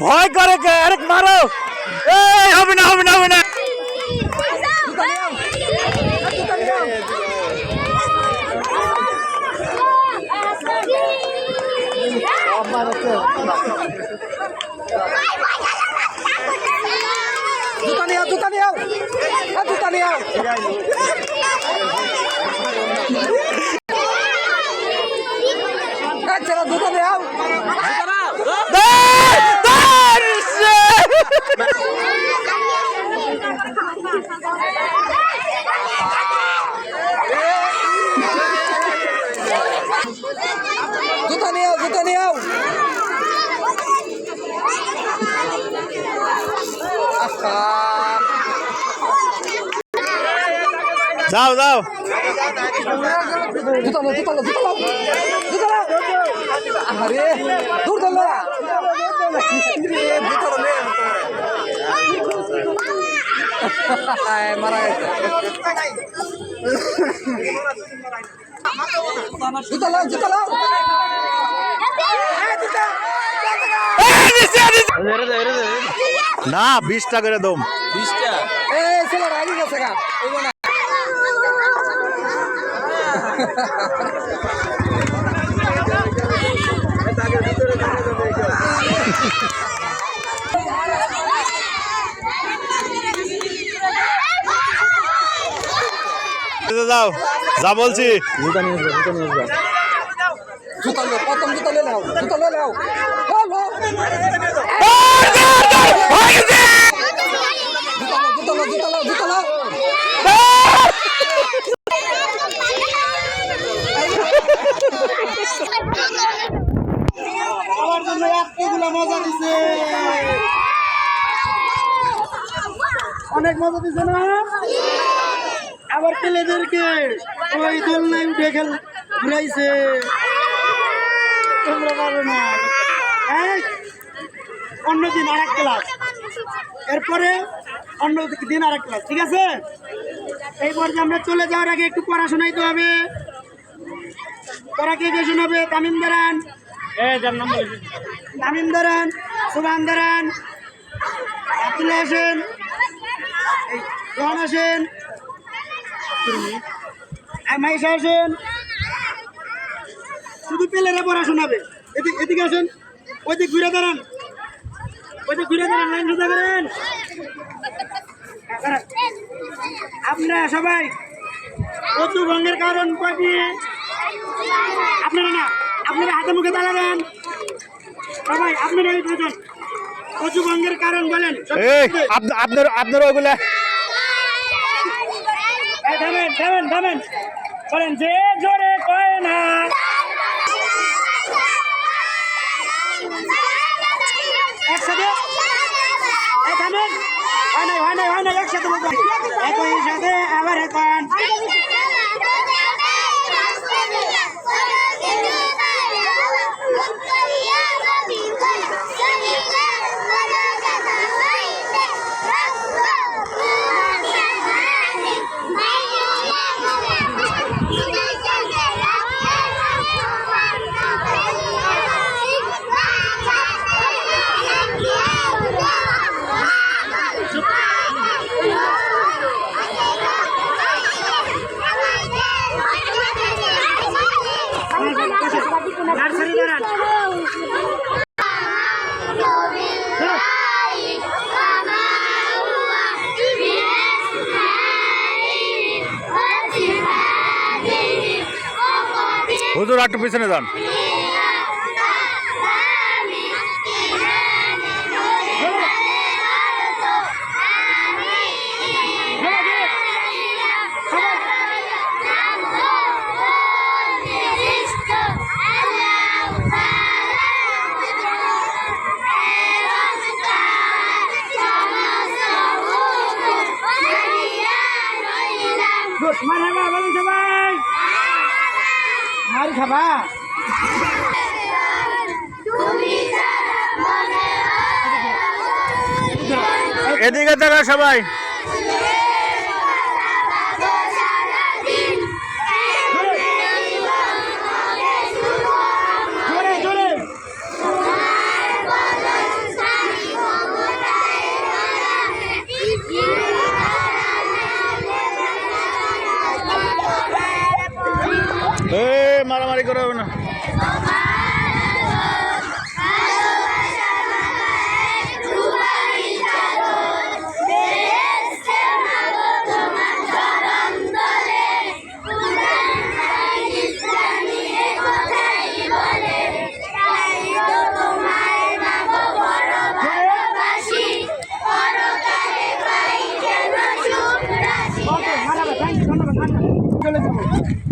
ভয় করে আরেক মারো। হবে না হবে না হবে না জুতা নিয়ে আও জুতা নিয়ে আও এ, জুতা নিয়ে আও এ, ছেলে জুতা নিয়ে আও দৌড়! দৌড়! সে! জুতা নিয়ে আও জুতা নিয়ে আও আহা যাও যাও জুতা লো আরে দূর মারা গেছে। নিচে, নিচে। না বিশটা করে দম। এ গেছে গা। না যাও যা বলছি জুতা লো প্রথম জুতা লে নাও জুতা লে নাও লো লো! হয়ে গেছে! জুতা লো জুতা লো জুতা লো দৌড়! আমার জন্য মজা দিছে। অনেক মজা দিছে না? আবার ছেলেদেরকে ওই দোলনায় উঠে খেল ঘুরাইছে। তোমরা পারো না। হ্যাঁ অন্য দিন আর এক ক্লাস এরপরে অন্য দিন আর এক ক্লাস ঠিক আছে? এই পর্যায়ে আমরা চলে যাওয়ার আগে একটু পড়াশোনাইতে হবে। পড়া কে কে শোনাবে তামিম দারান। তামিম দারান সুবান দারান আব্দুল্লাহ এই রহন আর মাইশা হোসেন। শুধু পেলেরা পড়া শোনাবে এদিকে এদিকে আসেন ওই দিক ঘুরে দাঁড়ান। ওই দিক ঘুরে দাঁড়ান, লাইন সোজা করেন। আপনারা সবাই কচু ভঙ্গের কারণ কয়টি আপনারা না। আপনারা হাতে মুখে দেন সবাই আপনারা এই কচু কারণ বলেন। আপ- আপনার আপনার ওইগুলা এই, থামেন থামেন থামেন। বলেন যে জোরে কয় না। একসাথে। থামেন। হয় নাই হয় নাই হয় নাই একসাথে একই সাথে আবার এখন নার্সারি দাঁড়ান হুজুর একটু পিছনে যান খাবা? এদিকে দেখা সবাই। মারামারি করে হবে না।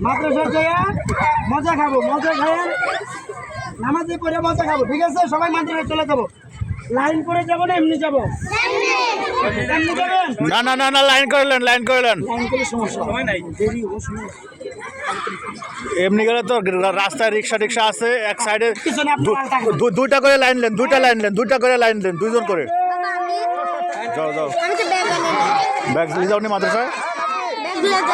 মাদ্রাসা যেয়ে মজা খাব মজা খায় নামাজে পড়ে মজা খাব ঠিক আছে? সবাই মাদ্রাসায় চলে যাব। লাইন করে যাব না এমনি যাব? এমনি না না না না লাইন করলেন লাইন করলেন লাইন করে সমস্যা সময় নাই। দেরি ও সময় এমনি গেলে তো রাস্তায় রিক্সা টিক্সা আছে এক সাইডে। দুইটা করে লাইন লেন দুইটা লাইন লেন দুইটা করে লাইন লেন দুইজন করে। যাও যাও। ব্যাগ নিয়ে যাও নি মাদ্রাসায়? ব্যাগ